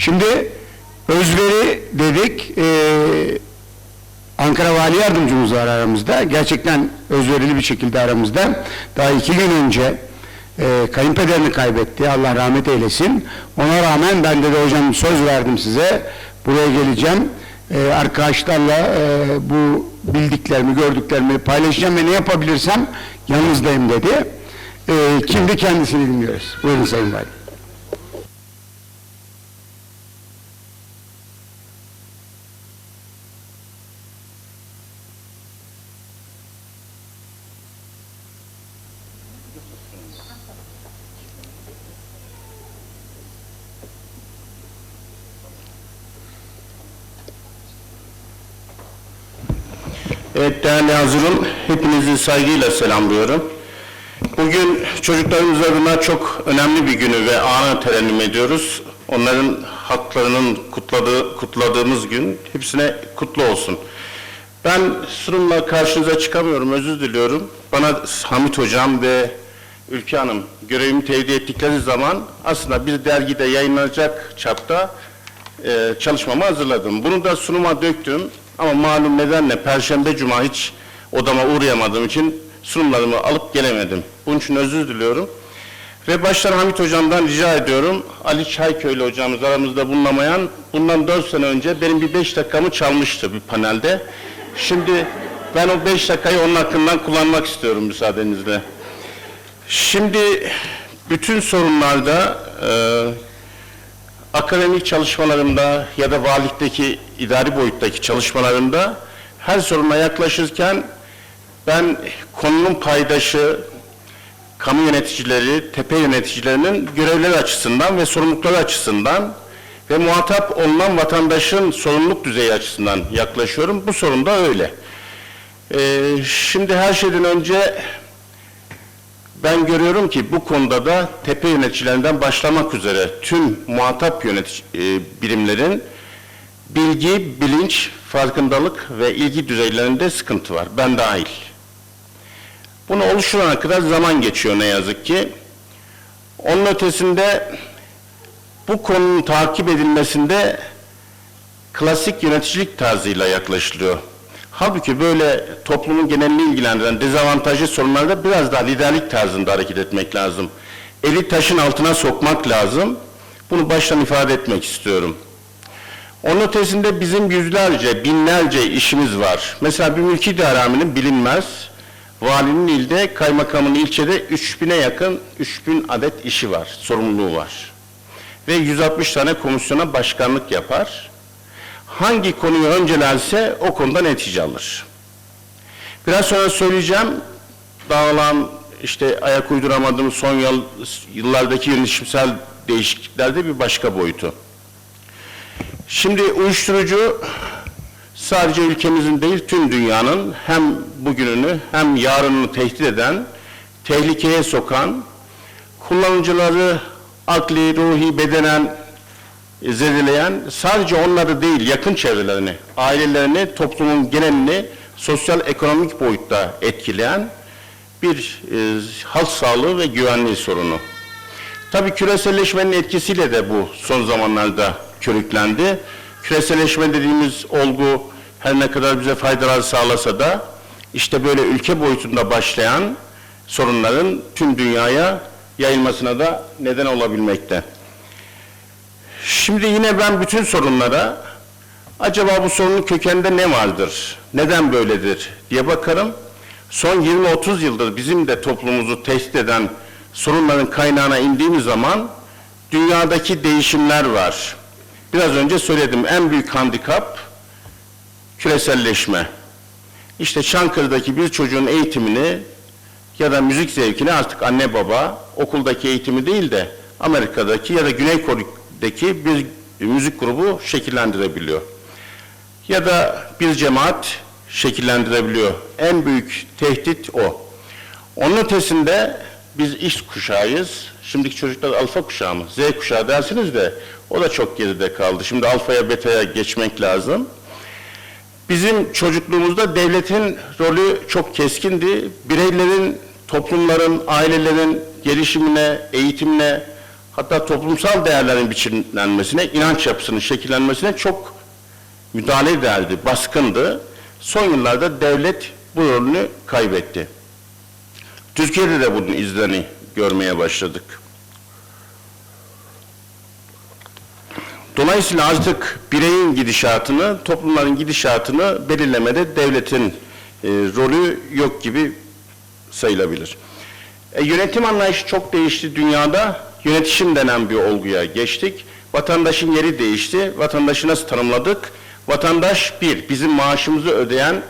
Şimdi özveri dedik. Ee, Ankara Vali Yardımcımız var aramızda. Gerçekten özverili bir şekilde aramızda. Daha iki gün önce e, kayınpederini kaybetti. Allah rahmet eylesin. Ona rağmen ben de, de hocam söz verdim size. Buraya geleceğim. E, arkadaşlarla e, bu bildiklerimi, gördüklerimi paylaşacağım ve ne yapabilirsem yanınızdayım dedi. E, kimdi kendisini dinliyoruz. Buyurun Sayın Vali. Evet değerli hazırım, hepinizi saygıyla selamlıyorum. Bugün çocuklarımız adına çok önemli bir günü ve anı terennüm ediyoruz. Onların haklarının kutladığı, kutladığımız gün hepsine kutlu olsun. Ben sunumla karşınıza çıkamıyorum, özür diliyorum. Bana Hamit Hocam ve Ülke Hanım görevimi tevdi ettikleri zaman aslında bir dergide yayınlanacak çapta e, çalışmamı hazırladım. Bunu da sunuma döktüm ama malum nedenle Perşembe Cuma hiç odama uğrayamadığım için sunumlarımı alıp gelemedim. Bunun için özür diliyorum. Ve baştan Hamit Hocam'dan rica ediyorum, Ali Çayköylü hocamız aramızda bulunamayan, bundan dört sene önce benim bir beş dakikamı çalmıştı bir panelde. Şimdi ben o beş dakikayı onun hakkından kullanmak istiyorum müsaadenizle. Şimdi bütün sorunlarda e, akademik çalışmalarımda ya da valilikteki idari boyuttaki çalışmalarımda her soruna yaklaşırken ben konunun paydaşı, kamu yöneticileri, tepe yöneticilerinin görevleri açısından ve sorumlulukları açısından ve muhatap olunan vatandaşın sorumluluk düzeyi açısından yaklaşıyorum. Bu sorun da öyle. Ee, şimdi her şeyden önce ben görüyorum ki bu konuda da tepe yöneticilerinden başlamak üzere tüm muhatap yönetici e, birimlerin bilgi, bilinç, farkındalık ve ilgi düzeylerinde sıkıntı var. Ben dahil. Bunu oluşturana kadar zaman geçiyor ne yazık ki. Onun ötesinde bu konunun takip edilmesinde klasik yöneticilik tarzıyla yaklaşılıyor. Halbuki böyle toplumun genelini ilgilendiren dezavantajlı sorunlarda biraz daha liderlik tarzında hareket etmek lazım. Eli taşın altına sokmak lazım. Bunu baştan ifade etmek istiyorum. Onun ötesinde bizim yüzlerce, binlerce işimiz var. Mesela bir mülki idare bilinmez. Valinin ilde, kaymakamın ilçede 3000'e yakın, 3000 adet işi var, sorumluluğu var. Ve 160 tane komisyona başkanlık yapar hangi konuyu öncelerse o konuda netice alır. Biraz sonra söyleyeceğim, dağılan işte ayak uyduramadığımız son yıl, yıllardaki yönetimsel değişikliklerde bir başka boyutu. Şimdi uyuşturucu sadece ülkemizin değil tüm dünyanın hem bugününü hem yarınını tehdit eden, tehlikeye sokan, kullanıcıları akli, ruhi, bedenen zedeleyen sadece onları değil yakın çevrelerini, ailelerini, toplumun genelini sosyal ekonomik boyutta etkileyen bir e, halk sağlığı ve güvenliği sorunu. Tabii küreselleşmenin etkisiyle de bu son zamanlarda körüklendi. Küreselleşme dediğimiz olgu her ne kadar bize faydalar sağlasa da işte böyle ülke boyutunda başlayan sorunların tüm dünyaya yayılmasına da neden olabilmekte. Şimdi yine ben bütün sorunlara acaba bu sorunun kökeninde ne vardır, neden böyledir diye bakarım. Son 20-30 yıldır bizim de toplumumuzu tehdit eden sorunların kaynağına indiğimiz zaman dünyadaki değişimler var. Biraz önce söyledim en büyük handikap küreselleşme. İşte Çankırı'daki bir çocuğun eğitimini ya da müzik zevkini artık anne baba okuldaki eğitimi değil de Amerika'daki ya da Güney Kore'deki bir müzik grubu şekillendirebiliyor. Ya da bir cemaat şekillendirebiliyor. En büyük tehdit o. Onun ötesinde biz iş kuşağıyız. Şimdiki çocuklar alfa kuşağı mı? Z kuşağı dersiniz de o da çok geride kaldı. Şimdi alfaya betaya geçmek lazım. Bizim çocukluğumuzda devletin rolü çok keskindi. Bireylerin, toplumların, ailelerin gelişimine, eğitimine, hatta toplumsal değerlerin biçimlenmesine, inanç yapısının şekillenmesine çok müdahale ederdi, baskındı. Son yıllarda devlet bu rolünü kaybetti. Türkiye'de de bunun izlerini görmeye başladık. Dolayısıyla artık bireyin gidişatını, toplumların gidişatını belirlemede devletin e, rolü yok gibi sayılabilir. E, yönetim anlayışı çok değişti dünyada. Yönetişim denen bir olguya geçtik. Vatandaşın yeri değişti. Vatandaşı nasıl tanımladık? Vatandaş bir, bizim maaşımızı ödeyen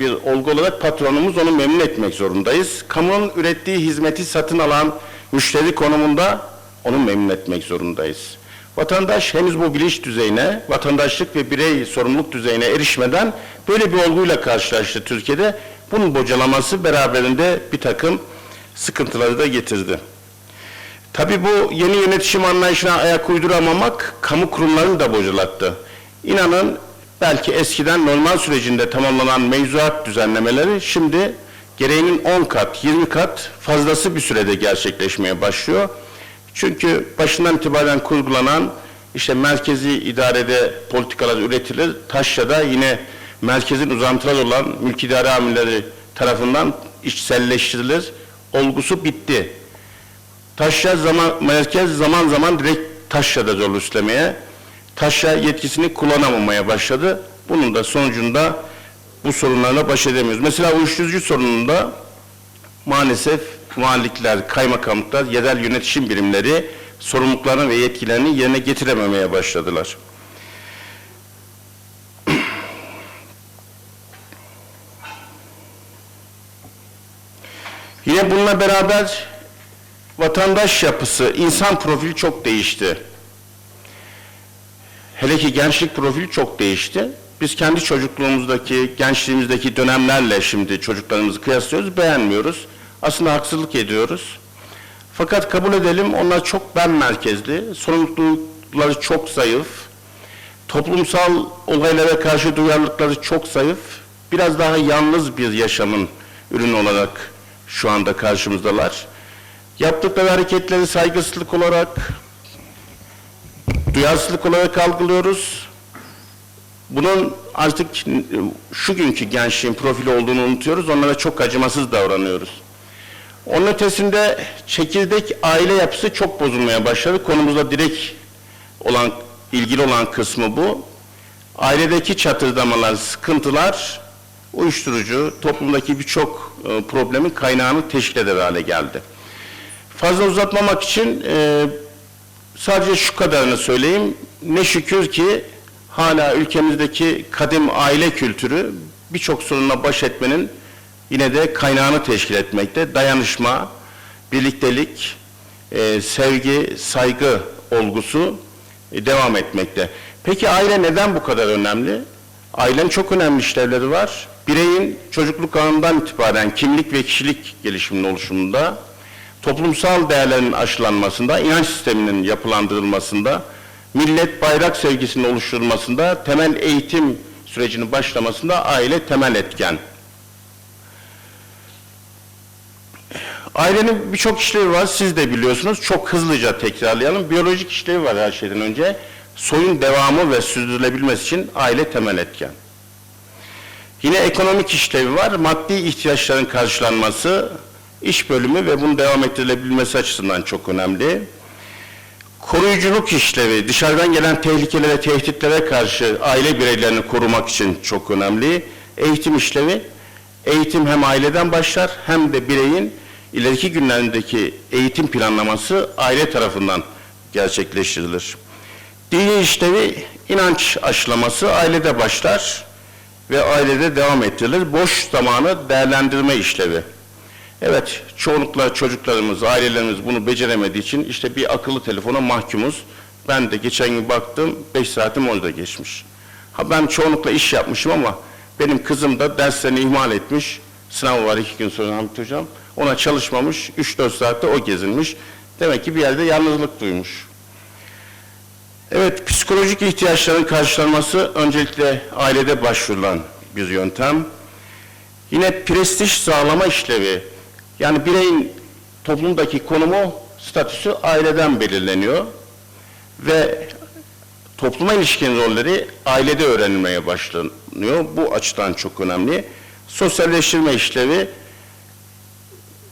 bir olgu olarak patronumuz onu memnun etmek zorundayız. Kamunun ürettiği hizmeti satın alan müşteri konumunda onu memnun etmek zorundayız. Vatandaş henüz bu bilinç düzeyine, vatandaşlık ve birey sorumluluk düzeyine erişmeden böyle bir olguyla karşılaştı Türkiye'de. Bunun bocalaması beraberinde bir takım sıkıntıları da getirdi. Tabii bu yeni yönetişim anlayışına ayak uyduramamak kamu kurumlarını da bocalattı. İnanın belki eskiden normal sürecinde tamamlanan mevzuat düzenlemeleri şimdi gereğinin 10 kat, 20 kat fazlası bir sürede gerçekleşmeye başlıyor. Çünkü başından itibaren kurgulanan işte merkezi idarede politikalar üretilir. Taşya'da yine merkezin uzantıları olan mülk idare amirleri tarafından içselleştirilir. Olgusu bitti. Taşya zaman, merkez zaman zaman direkt Taşya'da rol üstlemeye, Taşya yetkisini kullanamamaya başladı. Bunun da sonucunda bu sorunlarla baş edemiyoruz. Mesela uyuşturucu sorununda maalesef valilikler, kaymakamlıklar, yerel yönetişim birimleri sorumluluklarını ve yetkilerini yerine getirememeye başladılar. Yine bununla beraber vatandaş yapısı, insan profili çok değişti. Hele ki gençlik profili çok değişti. Biz kendi çocukluğumuzdaki, gençliğimizdeki dönemlerle şimdi çocuklarımızı kıyaslıyoruz, beğenmiyoruz. Aslında haksızlık ediyoruz. Fakat kabul edelim onlar çok ben merkezli, sorumlulukları çok zayıf, toplumsal olaylara karşı duyarlılıkları çok zayıf, biraz daha yalnız bir yaşamın ürünü olarak şu anda karşımızdalar. Yaptıkları hareketleri saygısızlık olarak, duyarsızlık olarak algılıyoruz. Bunun artık şu günkü gençliğin profili olduğunu unutuyoruz. Onlara çok acımasız davranıyoruz. Onun ötesinde çekirdek aile yapısı çok bozulmaya başladı. Konumuzda direkt olan, ilgili olan kısmı bu. Ailedeki çatırdamalar, sıkıntılar, uyuşturucu, toplumdaki birçok e, problemin kaynağını teşkil eder hale geldi. Fazla uzatmamak için e, sadece şu kadarını söyleyeyim. Ne şükür ki hala ülkemizdeki kadim aile kültürü birçok sorunla baş etmenin yine de kaynağını teşkil etmekte. Dayanışma, birliktelik, e, sevgi, saygı olgusu e, devam etmekte. Peki aile neden bu kadar önemli? Ailenin çok önemli işlevleri var. Bireyin çocukluk anından itibaren kimlik ve kişilik gelişiminin oluşumunda, toplumsal değerlerin aşılanmasında, inanç sisteminin yapılandırılmasında, millet bayrak sevgisinin oluşturulmasında, temel eğitim sürecinin başlamasında aile temel etken. Ailenin birçok işlevi var, siz de biliyorsunuz. Çok hızlıca tekrarlayalım. Biyolojik işlevi var her şeyden önce. Soyun devamı ve sürdürülebilmesi için aile temel etken. Yine ekonomik işlevi var. Maddi ihtiyaçların karşılanması, iş bölümü ve bunun devam ettirilebilmesi açısından çok önemli. Koruyuculuk işlevi, dışarıdan gelen tehlikelere, tehditlere karşı aile bireylerini korumak için çok önemli. Eğitim işlevi, eğitim hem aileden başlar hem de bireyin ileriki günlerindeki eğitim planlaması aile tarafından gerçekleştirilir. Dini işlevi, inanç aşılaması ailede başlar ve ailede devam ettirilir. Boş zamanı değerlendirme işlevi. Evet, çoğunlukla çocuklarımız, ailelerimiz bunu beceremediği için işte bir akıllı telefona mahkumuz. Ben de geçen gün baktım, 5 saatim orada geçmiş. Ha ben çoğunlukla iş yapmışım ama benim kızım da derslerini ihmal etmiş. Sınavı var iki gün sonra Hamit Hocam. Ona çalışmamış, 3-4 saatte o gezinmiş. Demek ki bir yerde yalnızlık duymuş. Evet, psikolojik ihtiyaçların karşılanması öncelikle ailede başvurulan bir yöntem. Yine prestij sağlama işlevi, yani bireyin toplumdaki konumu statüsü aileden belirleniyor ve topluma ilişkin rolleri ailede öğrenilmeye başlanıyor. Bu açıdan çok önemli. Sosyalleştirme işlevi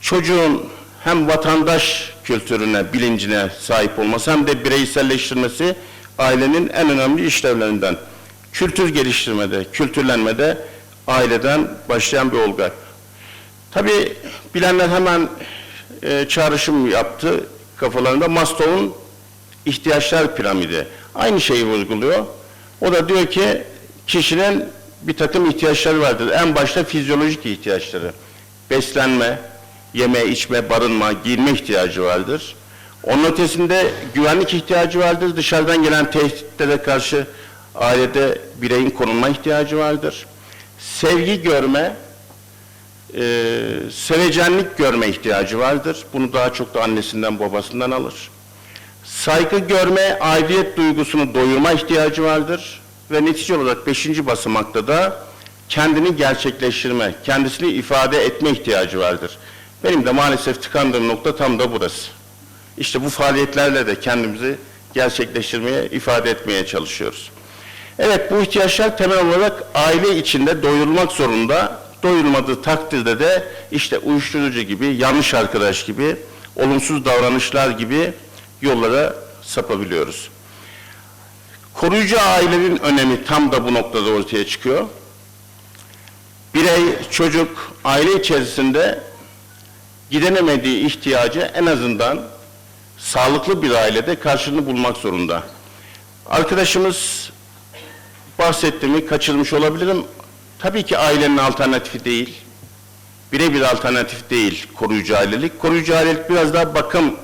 çocuğun hem vatandaş kültürüne, bilincine sahip olması hem de bireyselleştirmesi ailenin en önemli işlevlerinden. Kültür geliştirmede, kültürlenmede aileden başlayan bir olgu. Tabii bilenler hemen e, çağrışım yaptı kafalarında Maslow'un ihtiyaçlar piramidi. Aynı şeyi vurguluyor. O da diyor ki kişinin bir takım ihtiyaçları vardır. En başta fizyolojik ihtiyaçları. Beslenme, yeme, içme, barınma, giyinme ihtiyacı vardır. Onun ötesinde güvenlik ihtiyacı vardır. Dışarıdan gelen tehditlere karşı ailede bireyin korunma ihtiyacı vardır. Sevgi görme, e, sevecenlik görme ihtiyacı vardır. Bunu daha çok da annesinden babasından alır. Saygı görme, aidiyet duygusunu doyurma ihtiyacı vardır. Ve netice olarak beşinci basamakta da kendini gerçekleştirme, kendisini ifade etme ihtiyacı vardır. Benim de maalesef tıkandığım nokta tam da burası. İşte bu faaliyetlerle de kendimizi gerçekleştirmeye, ifade etmeye çalışıyoruz. Evet, bu ihtiyaçlar temel olarak aile içinde doyurulmak zorunda. Doyurulmadığı takdirde de işte uyuşturucu gibi, yanlış arkadaş gibi, olumsuz davranışlar gibi yollara sapabiliyoruz. Koruyucu ailenin önemi tam da bu noktada ortaya çıkıyor. Birey, çocuk, aile içerisinde gidenemediği ihtiyacı en azından sağlıklı bir ailede karşılığını bulmak zorunda. Arkadaşımız bahsetti mi kaçırmış olabilirim. Tabii ki ailenin alternatifi değil. Birebir alternatif değil koruyucu ailelik. Koruyucu ailelik biraz daha bakım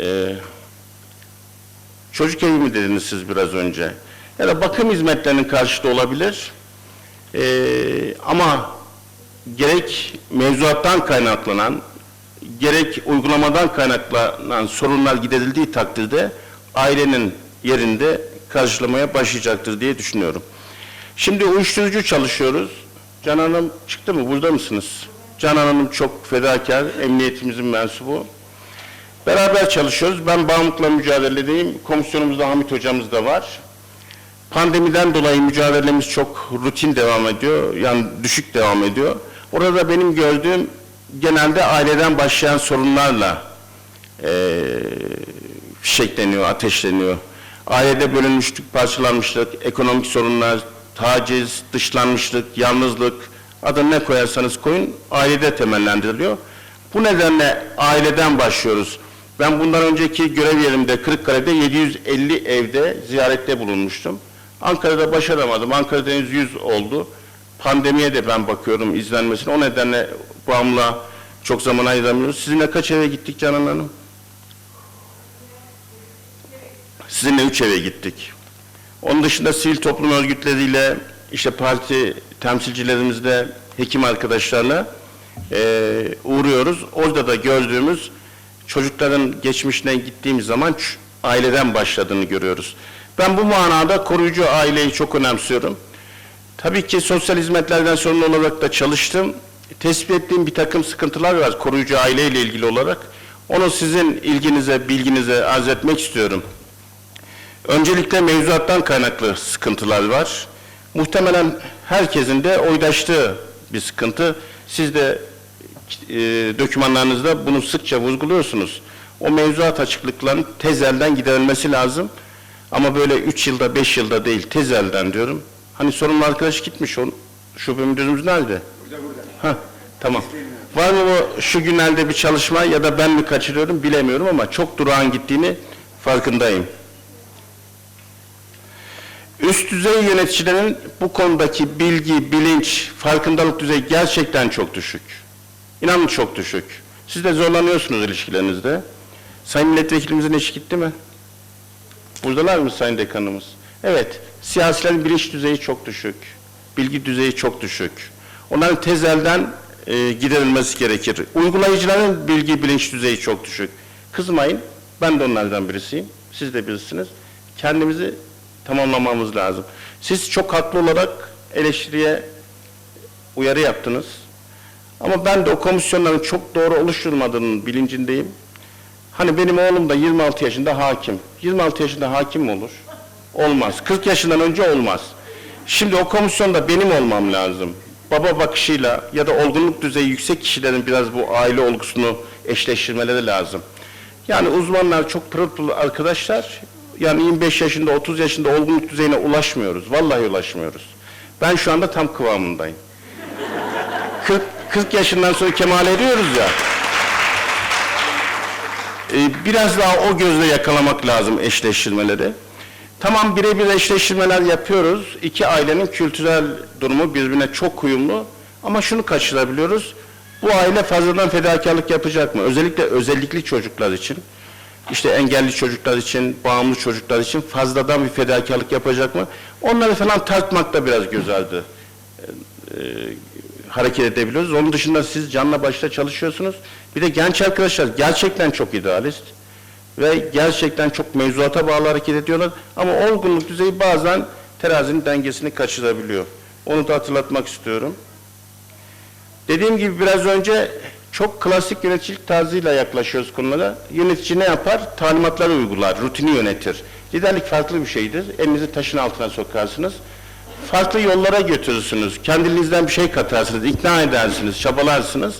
e, çocuk evi mi dediniz siz biraz önce? Ya da bakım hizmetlerinin karşıtı olabilir. E, ama gerek mevzuattan kaynaklanan, gerek uygulamadan kaynaklanan sorunlar giderildiği takdirde ailenin yerinde karşılamaya başlayacaktır diye düşünüyorum. Şimdi uyuşturucu çalışıyoruz. Can Hanım çıktı mı? Burada mısınız? Can Hanım çok fedakar, emniyetimizin mensubu. Beraber çalışıyoruz. Ben bağımlılıkla mücadeledeyim. Komisyonumuzda Hamit hocamız da var. Pandemiden dolayı mücadelemiz çok rutin devam ediyor. Yani düşük devam ediyor. Orada benim gördüğüm genelde aileden başlayan sorunlarla eee fişekleniyor, ateşleniyor. Ailede bölünmüşlük, parçalanmışlık, ekonomik sorunlar, taciz, dışlanmışlık, yalnızlık, adını ne koyarsanız koyun, ailede temellendiriliyor. Bu nedenle aileden başlıyoruz. Ben bundan önceki görev yerimde Kırıkkale'de 750 evde ziyarette bulunmuştum. Ankara'da başaramadım. Ankara'da henüz 100 oldu. Pandemiye de ben bakıyorum izlenmesine. O nedenle bağımla çok zaman ayıramıyoruz. Sizinle kaç eve gittik Canan Hanım? Sizinle üç eve gittik. Onun dışında sivil toplum örgütleriyle, işte parti temsilcilerimizle, hekim arkadaşlarla eee, uğruyoruz. Orada da gördüğümüz çocukların geçmişine gittiğimiz zaman aileden başladığını görüyoruz. Ben bu manada koruyucu aileyi çok önemsiyorum. Tabii ki sosyal hizmetlerden sorumlu olarak da çalıştım. Tespit ettiğim bir takım sıkıntılar var koruyucu aileyle ilgili olarak. Onu sizin ilginize, bilginize arz etmek istiyorum. Öncelikle mevzuattan kaynaklı sıkıntılar var. Muhtemelen herkesin de oydaştığı bir sıkıntı. Siz de e, dokümanlarınızda bunu sıkça vurguluyorsunuz. O mevzuat açıklıkların tezelden giderilmesi lazım. Ama böyle üç yılda, beş yılda değil, tezelden diyorum. Hani sorumlu arkadaş gitmiş, on, şube müdürümüz nerede? Burada, burada. Ha, tamam. Var mı bu şu günlerde bir çalışma ya da ben mi kaçırıyorum bilemiyorum ama çok durağan gittiğini farkındayım. Üst düzey yöneticilerin bu konudaki bilgi, bilinç, farkındalık düzeyi gerçekten çok düşük. İnanın çok düşük. Siz de zorlanıyorsunuz ilişkilerinizde. Sayın milletvekilimizin eşi gitti mi? Buradalar mı Sayın Dekanımız? Evet, siyasilerin bilinç düzeyi çok düşük. Bilgi düzeyi çok düşük. Onların tezelden e, giderilmesi gerekir. Uygulayıcıların bilgi bilinç düzeyi çok düşük. Kızmayın, ben de onlardan birisiyim. Siz de birisiniz. Kendimizi tamamlamamız lazım. Siz çok haklı olarak eleştiriye uyarı yaptınız. Ama ben de o komisyonların çok doğru oluşturmadığının bilincindeyim. Hani benim oğlum da 26 yaşında hakim. 26 yaşında hakim mi olur? Olmaz. 40 yaşından önce olmaz. Şimdi o komisyonda benim olmam lazım. Baba bakışıyla ya da olgunluk düzeyi yüksek kişilerin biraz bu aile olgusunu eşleştirmeleri lazım. Yani uzmanlar çok pırıl pırıl arkadaşlar. Yani 25 yaşında, 30 yaşında olgunluk düzeyine ulaşmıyoruz. Vallahi ulaşmıyoruz. Ben şu anda tam kıvamındayım. 40, 40 yaşından sonra kemale eriyoruz ya. Ee, biraz daha o gözle yakalamak lazım eşleştirmeleri. Tamam birebir eşleştirmeler yapıyoruz. İki ailenin kültürel durumu birbirine çok uyumlu. Ama şunu kaçırabiliyoruz. Bu aile fazladan fedakarlık yapacak mı? Özellikle özellikli çocuklar için. İşte engelli çocuklar için, bağımlı çocuklar için fazladan bir fedakarlık yapacak mı? Onları falan tartmak da biraz göz ardı e, hareket edebiliyoruz. Onun dışında siz canla başla çalışıyorsunuz. Bir de genç arkadaşlar gerçekten çok idealist ve gerçekten çok mevzuata bağlı hareket ediyorlar. Ama olgunluk düzeyi bazen terazinin dengesini kaçırabiliyor. Onu da hatırlatmak istiyorum. Dediğim gibi biraz önce çok klasik yöneticilik tarzıyla yaklaşıyoruz konulara. Yönetici ne yapar? Talimatları uygular, rutini yönetir. Liderlik farklı bir şeydir. Elinizi taşın altına sokarsınız. Farklı yollara götürürsünüz. Kendinizden bir şey katarsınız, ikna edersiniz, çabalarsınız.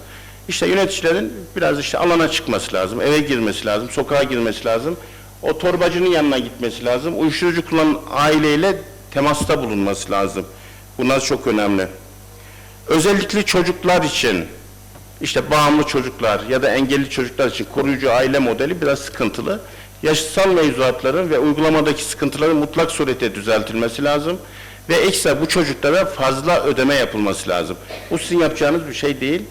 İşte yöneticilerin biraz işte alana çıkması lazım, eve girmesi lazım, sokağa girmesi lazım. O torbacının yanına gitmesi lazım. Uyuşturucu kullanan aileyle temasta bulunması lazım. Bunlar çok önemli. Özellikle çocuklar için, işte bağımlı çocuklar ya da engelli çocuklar için koruyucu aile modeli biraz sıkıntılı. Yaşasal mevzuatların ve uygulamadaki sıkıntıların mutlak surette düzeltilmesi lazım. Ve ekstra bu çocuklara fazla ödeme yapılması lazım. Bu sizin yapacağınız bir şey değil.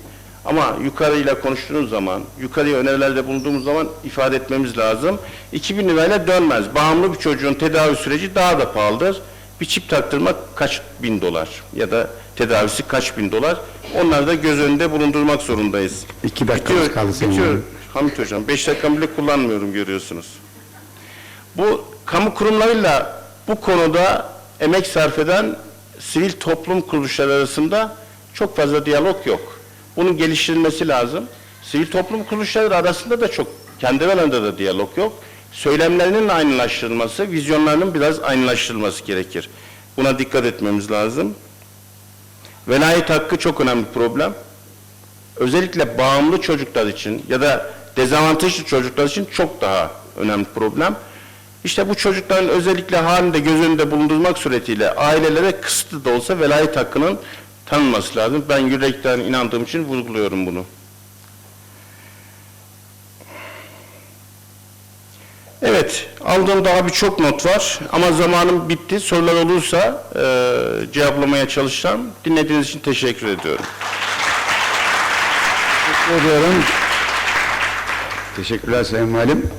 Ama yukarıyla konuştuğunuz zaman, yukarıya önerilerde bulunduğumuz zaman ifade etmemiz lazım. 2000 lirayla dönmez. Bağımlı bir çocuğun tedavi süreci daha da pahalıdır. Bir çip taktırmak kaç bin dolar ya da tedavisi kaç bin dolar. Onları da göz önünde bulundurmak zorundayız. İki dakikamız Bitiyor, kaldı Sayın bitiyor. Valim. Hamit Hocam, beş dakika bile kullanmıyorum görüyorsunuz. Bu kamu kurumlarıyla bu konuda emek sarf eden sivil toplum kuruluşları arasında çok fazla diyalog yok. Bunun geliştirilmesi lazım. Sivil toplum kuruluşları arasında da çok kendi aralarında da diyalog yok. Söylemlerinin aynılaştırılması, vizyonlarının biraz aynılaştırılması gerekir. Buna dikkat etmemiz lazım. Velayet hakkı çok önemli bir problem. Özellikle bağımlı çocuklar için ya da dezavantajlı çocuklar için çok daha önemli bir problem. İşte bu çocukların özellikle halinde göz önünde bulundurmak suretiyle ailelere kısıtlı da olsa velayet hakkının tanınması lazım. Ben yürekten inandığım için vurguluyorum bunu. Aldığım daha birçok not var ama zamanım bitti. Sorular olursa e, cevaplamaya çalışacağım. Dinlediğiniz için teşekkür ediyorum. Teşekkür ediyorum. Teşekkürler Sayın Valim.